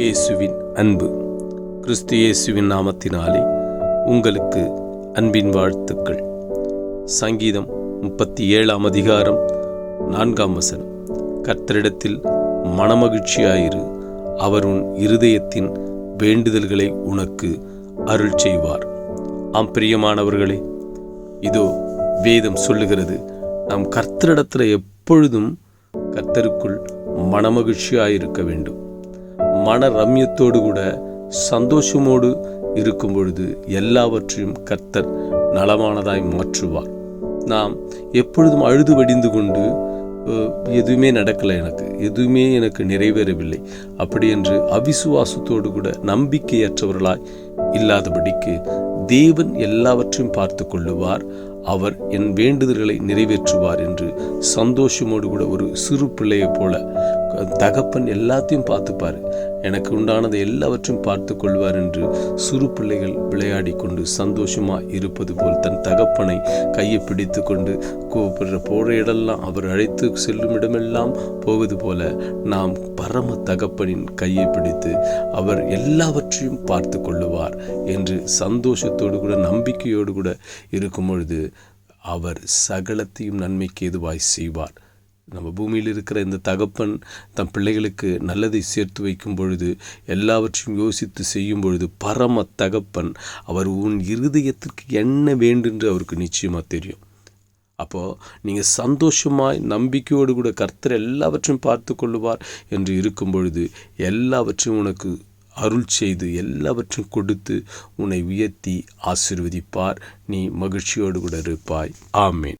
இயேசுவின் அன்பு. கிறிஸ்து இயேசுவின் நாமத்தினாலே உங்களுக்கு அன்பின் வாழ்த்துக்கள். சங்கீதம் முப்பத்தி ஏழாம் அதிகாரம் நான்காம் வசனம். கர்த்தரிடத்தில் மனமகிழ்ச்சியாயிரு. அவர் உன் இருதயத்தின் வேண்டுதல்களை உனக்கு அருள் செய்வார். ஆம் பிரியமானவர்களே இதோ வேதம் சொல்லுகிறது. நாம் கர்த்தரிடத்தில் எப்பொழுதும் கர்த்தருக்குள் மனமகிழ்ச்சியாயிருக்க வேண்டும். மன ரம்யத்தோடு கூட சந்தோஷமோடு இருக்கும் பொழுது எல்லாவற்றையும் கர்த்தர் நலமானதாய் மாற்றுவார். நாம் எப்பொழுதும் அழுது வடிந்து கொண்டு எதுவுமே நடக்கலை எனக்கு எதுவுமே எனக்கு நிறைவேறவில்லை. அப்படி என்று அவிசுவாசத்தோடு கூட நம்பிக்கையற்றவர்களாய் இல்லாதபடிக்கு தேவன் எல்லாவற்றையும் பார்த்து கொள்ளுவார். அவர் என் வேண்டுதல்களை நிறைவேற்றுவார் என்று சந்தோஷமோடு கூட ஒரு சிறு பிள்ளையைப் போல தகப்பன் எல்லாத்தையும் பார்த்துப்பார். எனக்கு உண்டானதை எல்லாவற்றையும் பார்த்து கொள்வார் என்று சிறு பிள்ளைகள் விளையாடி கொண்டு சந்தோஷமாக இருப்பது போல் தன் தகப்பனை கையை பிடித்து கொண்டு கூப்பிடுற போகிற இடமெல்லாம் அவர் அழைத்து செல்லும் இடமெல்லாம் போவது போல நாம் பரம தகப்பனின் கையை பிடித்து அவர் எல்லாவற்றையும் பார்த்து கொள்ளுவார் என்று சந்தோஷத்தோடு கூட நம்பிக்கையோடு கூட இருக்கும் பொழுது அவர் சகலத்தையும் நன்மைக்கு எதுவாய் செய்வார். நம்ம பூமியில் இருக்கிற இந்த தகப்பன் தம் பிள்ளைகளுக்கு நல்லதை சேர்த்து வைக்கும் பொழுது எல்லாவற்றையும் யோசித்து செய்யும் பொழுது பரம தகப்பன் அவர் உன் இருதயத்திற்கு என்ன வேண்டுன்று அவருக்கு நிச்சயமாக தெரியும். அப்போது நீங்கள் சந்தோஷமாய் நம்பிக்கையோடு கூட கர்த்தர் எல்லாவற்றையும் பார்த்து கொள்ளுவார் என்று இருக்கும் பொழுது எல்லாவற்றையும் உனக்கு அருள் செய்து எல்லாவற்றையும் கொடுத்து உன்னை உயர்த்தி ஆசீர்வதிப்பார். நீ மகிழ்ச்சியோடு கூட இருப்பாய். ஆமேன்.